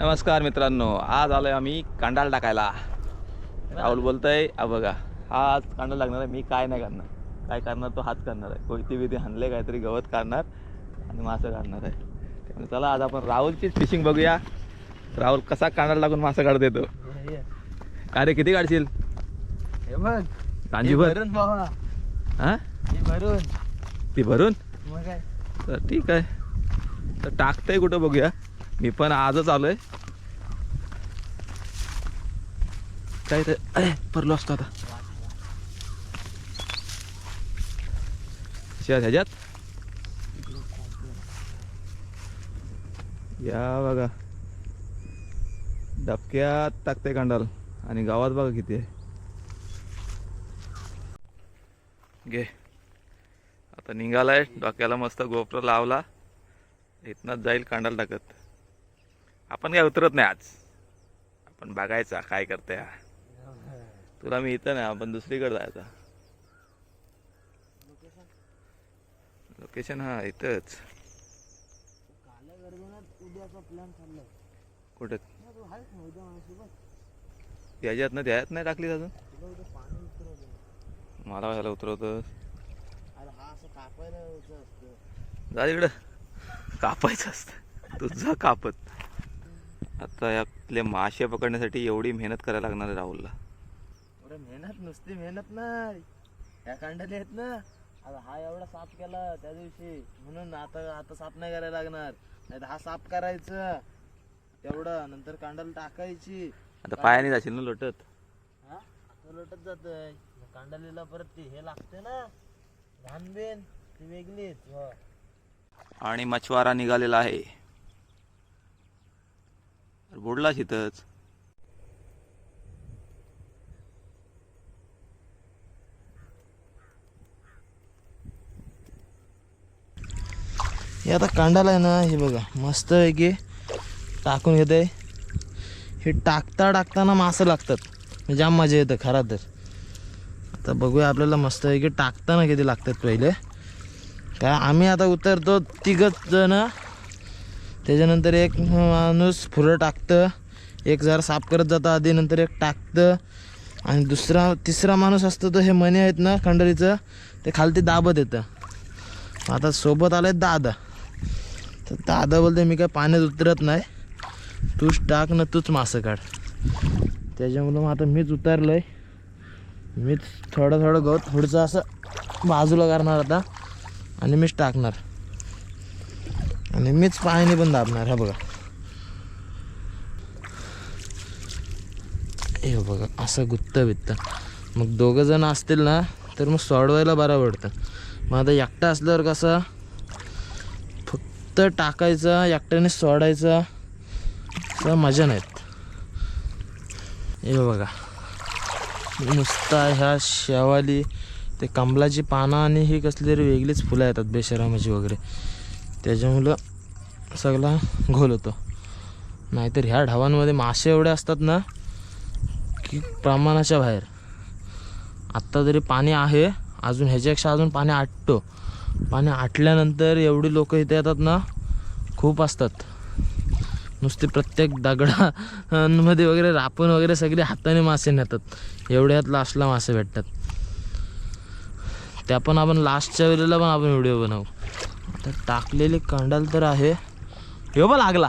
नमस्कार मित्रांनो आज आलोय आम्ही कांडाल टाकायला. राहुल बोलतोय हा बघा हा आज कांडाल लागणार आहे मी काय नाही करणार. काय करणार तो हाच करणार आहे. कोयती बिती हाणले काहीतरी गवत काढणार आणि मासं काढणार आहे. त्यामुळे चला आज आपण राहुलचीच फिशिंग बघूया. राहुल कसा कांडाल लागून मासं काढत येतो काय रे किती काढशील? कांजीभर भरून हा भरून. ती भरून? मग काय? तर ठीक आहे. तर टाकतंय कुठं बघूया. मी पण आजच आलोय. काय ते अरे परलो असतो आता. कशात ह्याच्यात? या बघा. डबक्यात टाकते कांडाल. आणि गावात बघा किती आहे. घे. आता निघालाय. डोक्याला मस्त गोप्र लावला. इथनंच जाईल कांडाल टाकत. आपण काय उतरत नाही आज. आपण बघायचा काय करते हा. तुला मी इथं नाही आपण दुसरीकडे जायचा. लोकेशन हा इथंच. काल्या कुठं? याच्यात ना त्याच्यात नाही टाकली अजून? मला व्हायला उतरवत जा तिकडं कापायचं असतं. तुझं कापत. आता आपले मासे पकडण्यासाठी एवढी मेहनत करायला लागणार आहे राहुलला. अरे मेहनत नुसती मेहनत नाही. या कांडाले आहेत ना आता हा एवढा साफ केला त्या दिवशी. म्हणून आता आता साफ नाही करायला लागणार. नाही हा साफ करायचं. तेवढं नंतर कांडाला टाकायची. आता पायाने जाशील ना लोटत? हा? तो लोटत जातोय. कांडालीला परत ते हे लागते ना. घाण बिन ती वेगळीच हो. आणि मछवारा निघालेला आहे. बुडला तिथंच हे आता कांडाला आहे ना हे बघा मस्त आहे की टाकून घेते. हे टाकता टाकताना मासं लागतात. म्हणजे जाम मजा येतं खरा तर. आता बघूया आपल्याला मस्त आहे की टाकताना किती लागतात पहिले. काय आम्ही आता उतरतो तिघच जण. त्याच्यानंतर एक माणूस फुलं टाकतं एक जरा साफ करत जातं आधी नंतर एक टाकतं. आणि दुसरा तिसरा माणूस असतो तो हे मणी आहेत ना खंडरीचं ते खालती दाबत येतं. आता सोबत आलाय दादा. तर दादा बोलते मी काय पाण्यात उतरत नाही. तूच टाक ना तूच मासं काढ. त्याच्यामुळं मग आता मीच उतरलोय. मीच थोडं थोडं गवत थोडंसं असं बाजूला करणार आता. आणि मीच टाकणार. आणि मीच पायाने पण दाबणार हा बघा. हे बघा असं गुत्त बित्त. मग दोघं जण असतील ना तर मग सोडवायला बरं पडतं. मग आता एकटा असल्यावर कसं? फक्त टाकायचं एकट्याने सोडायचं असं मजा नाहीत. हे बघा. नुसता ह्या शेवाली. ते कमलाची पानं आणि ही कसली तरी वेगळीच फुलं येतात बेशरामाची वगैरे. त्याच्यामुळं सगळा घोल होतो. नाहीतर ह्या ढावांमध्ये मासे एवढे असतात ना की प्रमाणाच्या बाहेर. आत्ता तरी पाणी आहे अजून ह्याच्यापेक्षा अजून पाणी आटतो. पाणी आटल्यानंतर एवढी लोक इथे येतात ना खूप असतात. नुसते प्रत्येक दगडांमध्ये वगैरे रापून वगैरे सगळे हाताने मासे नेतात. एवढ्यात लास्टला मासे भेटतात. त्या पण आपण लास्टच्या वेळेला पण आपण व्हिडिओ बनवू. आता टाकलेली कंडाल तर आहे. हो बा लागला.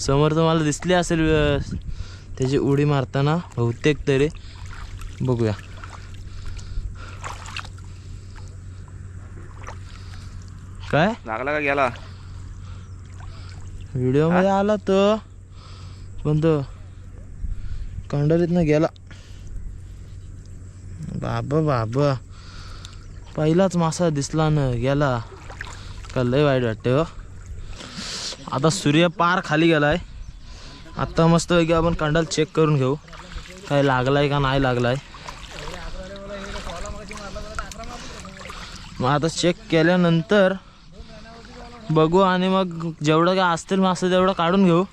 समोर तुम्हाला दिसली असेल त्याची उडी मारताना बहुतेक तरी. बघूया. काय? लागला का गेला? व्हिडिओमध्ये आला तो पण तो कंडरीतनं गेला. बाबा बाबा. पहिलाच मासा दिसला ना गेला. का लय वाईट वाटते हो. आता सूर्य पार खाली गेला आहे आत्ता मस्त की आपण कंडाल चेक करून घेऊ. काय लागलाय का नाही लागलाय. मग आता चेक केल्यानंतर बघू आणि मग जेवढं काय असतील मासे तेवढं काढून घेऊ.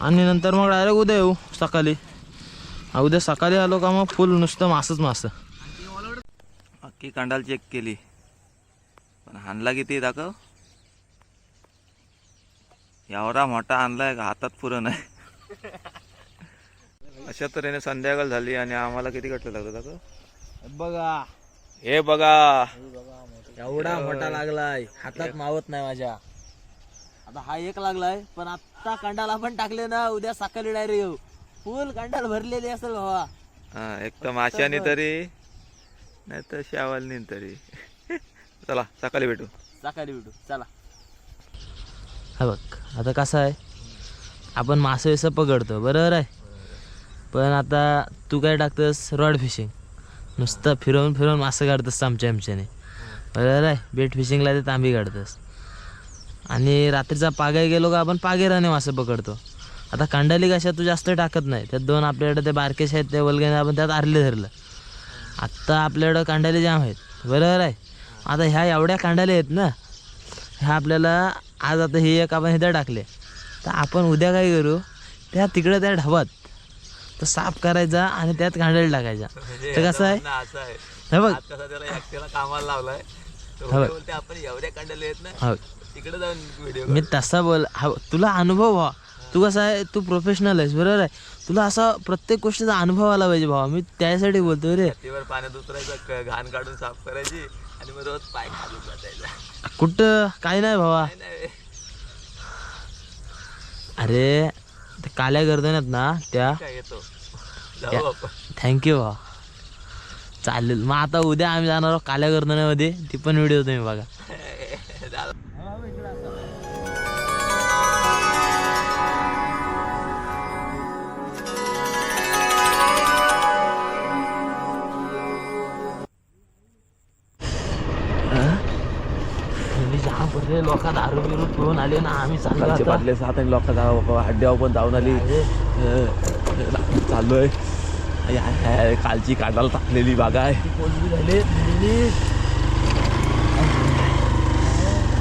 आणि नंतर मग डायरेक्ट उद्या येऊ सकाळी. उद्या सकाळी आलो का मग फुल नुसतं मासच मासं. अख्खी कांडाल चेक केली. पण हाणला किती दाखव? एवढा मोठा आणलाय का हातात पुरं नाही. अशा तऱ्हेने संध्याकाळ झाली आणि आम्हाला किती कटलं लागतं दाखव? बघा. हे बघा. एवढा मोठा लागलाय. हातात मावत नाही माझ्या. आता हा एक लागलाय पण आता कांडाला पण टाकले ना उद्या सकाळी डायरेक्ट येऊ. फुल कांडाल भरलेली असेल भावा. हा एक तर माशाने तरी नाही तर शावालनी तरी. चला सकाळी भेटू. सकाळी भेटू. चला. हा बघ आता कसं आहे? आपण मासे असं पकडतो बरोबर आहे? पण आता तू काय टाकतंस? Rod fishing. नुसतं फिरवून फिरवून मासे काढतोस आमच्या आमच्याने बरोबर आहे? बेट फिशिंगला ते तांबी काढतोस. आणि रात्रीचा पागाय गेलो का आपण पागेराने मासे पकडतो. आता कांडाली कशा तू जास्त टाकत नाही. त्यात दोन आपल्याकडे ते बारकेश आहेत ते वलगेने आपण त्यात आरले धरलं. आत्ता आपल्याकडं कांडाले जाम आहेत. बरोबर आहे? आता ह्या एवढ्या कांडाले आहेत ना ह्या आपल्याला आज आता हे एक आपण इथं टाकले. तर आपण उद्या काय करू त्या तिकडं त्या ढाबात तर साफ करायचा आणि त्यात कांडाले टाकायचा. तर कसं आहे? हे बघ. कामाला लावलाय. आपण एवढ्या कांडले आहेत ना तिकडे जाऊन मी तसा बोल हा तुला अनुभव व्हा. तू कसं आहे तू प्रोफेशनल आहेस बरोबर आहे. तुला असा प्रत्येक गोष्टीचा अनुभव आला पाहिजे भावा. मी त्यासाठी बोलतो रे पाण्यात उतरायचं घाण काढून साफ करायची आणि मग रोज पाय खालून कुठं? काही नाही भावा. अरे काल्या गर्दन्यात ना त्या थँक्यू भावा. चालेल. मग आता उद्या आम्ही जाणार आहोत काल्या गर्दन्यामध्ये. ती पण व्हिडिओ तुम्ही बघा. पडले लोक दारू बिरू पिऊन आले ना आम्ही चाललो. बाटले सात आणि लोक हड्ड्यावर पण जाऊन आली. चाललोय. कालची काढायला टाकलेली बागा आहे. झाले.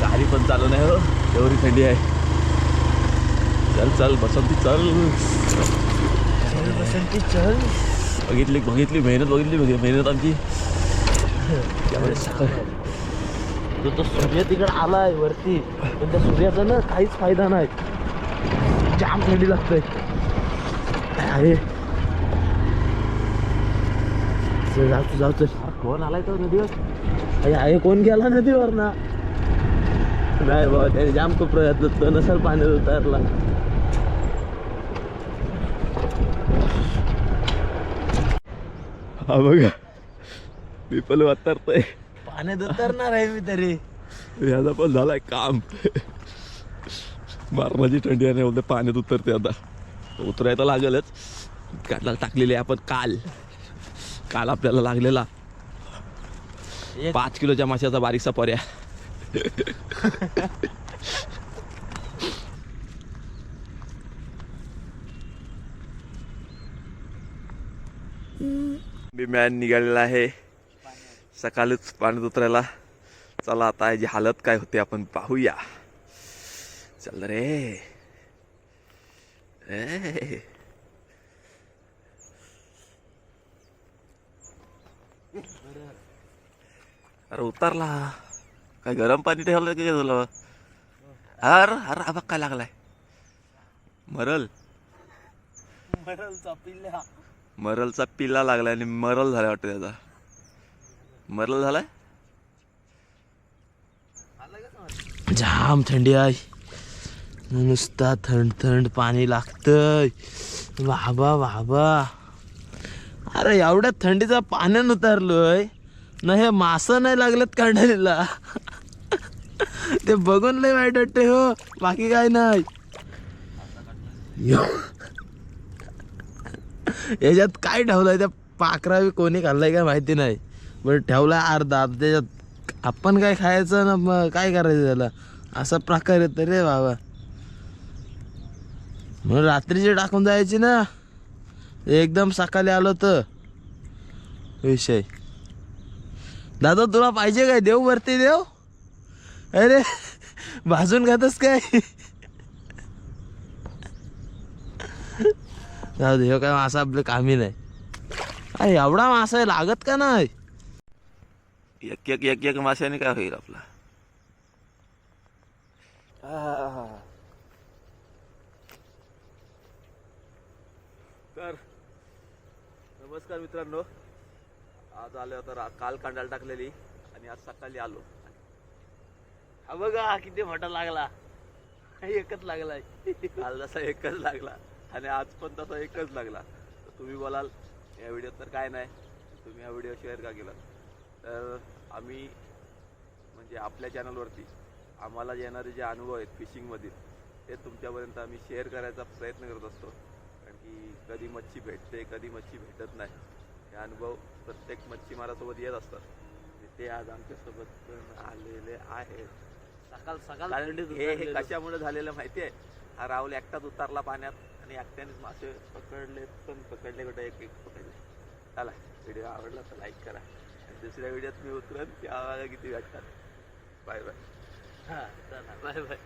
गाडी पण चालू नाही हो. एवढी थंडी आहे. चल चल बसंती चल. बसंती चल. बघितली बघितली मेहनत बघितली बघ मेहनत आमची. त्यामुळे सकाळ तो तो सूर्य तिकडे आलाय वरती पण त्या सूर्याचा ना काहीच फायदा नाही. जाम थंडी लागतंय अरे जाऊ तू जाऊ कोण आलाय तो नदीवर? अरे आहे कोण गेला नदीवर ना? नाही बाबा त्याने जाम खूप प्रयत्न तो नसेल पाण्यात उतरला. हा बघा पिपल वातरतोय. पाण्यात उतरणार आहे मी तरी. याचा पण झालाय काम. मारणाची थंडी आहे बोलते पाण्यात उतरते आता. उतरायला लागेलच. काढला टाकलेली आहे आपण काल. काल आपल्याला लागलेला. पाच किलोच्या माशाचा बारीकसा पर्या मॅन निघालेला आहे. सकाळीच पाण्यात उतरायला. चला आता याची हालत काय होते आपण पाहूया. चल रे. ए. अरे उतरला. काय गरम पाणी ठेवलं की काय तुला अर अरे बघ काय लागलाय. मरल. मरलचा पिल्ला लागलाय आणि मरल झालाय वाटतं त्याचा. मरल झालाय? जाम थंडी आहे. नुसता थंड थंड पाणी लागतंय. वाबा वाबा अरे एवढ्या थंडीचा पाण्यानं उतरलोय. ना हे मासं नाही लागलेत काढायला ते बघून लय वाईट वाटते हो. बाकी काय नाही. याच्यात काय ठेवलंय त्या पाकरा बी कोणी खाल्लाय काय माहिती नाही. बरं ठेवला अर्धा. त्याच्यात आपण काय खायचं ना मग काय करायचं त्याला? असा प्रकार येतो रे बाबा. म्हणून रात्रीची टाकून जायची ना एकदम सकाळी आलो तर. विषय. दादा तुला पाहिजे काय? देव वरती देव? अरे भाजून खातस काय? जाऊ दे ह्यो काय मासा आपलं कामी नाही. अरे एवढा मासा आहे लागत का नाही? एक एक एक एक माशाने काय होईल आपला? तर नमस्कार मित्रांनो. आज आलो होता काल कांडाला टाकलेली आणि आज सकाळी आलो. हा बघा किती मोठा लागला. एकच लागलाय. काल जसा एकच लागला आणि आज पण तसा एकच लागला. तुम्ही बोलाल या व्हिडिओत तर काय नाही. तुम्ही हा व्हिडिओ शेअर का केला तर आम्ही म्हणजे आपल्या चॅनलवरती आम्हाला येणारे जे अनुभव आहेत फिशिंगमधील ते तुमच्यापर्यंत आम्ही शेअर करायचा प्रयत्न करत असतो. कारण की कधी मच्छी भेटते कधी मच्छी भेटत नाही. हे अनुभव प्रत्येक मच्छीमारासोबत येत असतात. ते आज आमच्यासोबत आलेले आहेत. सकाळ सकाळ हे हे. कशामुळे झालेलं माहितीये हा राहुल एकटाच उतरला पाण्यात आणि एकट्यानेच मासे पकडले पण पकडले कुठे? एक एक पकडले. चला व्हिडिओ आवडला तर लाईक करा. दुसऱ्या व्हिडिओत मी उतरन की आवाज किती वाटतात बाय बाय. हा चला. Bye bye.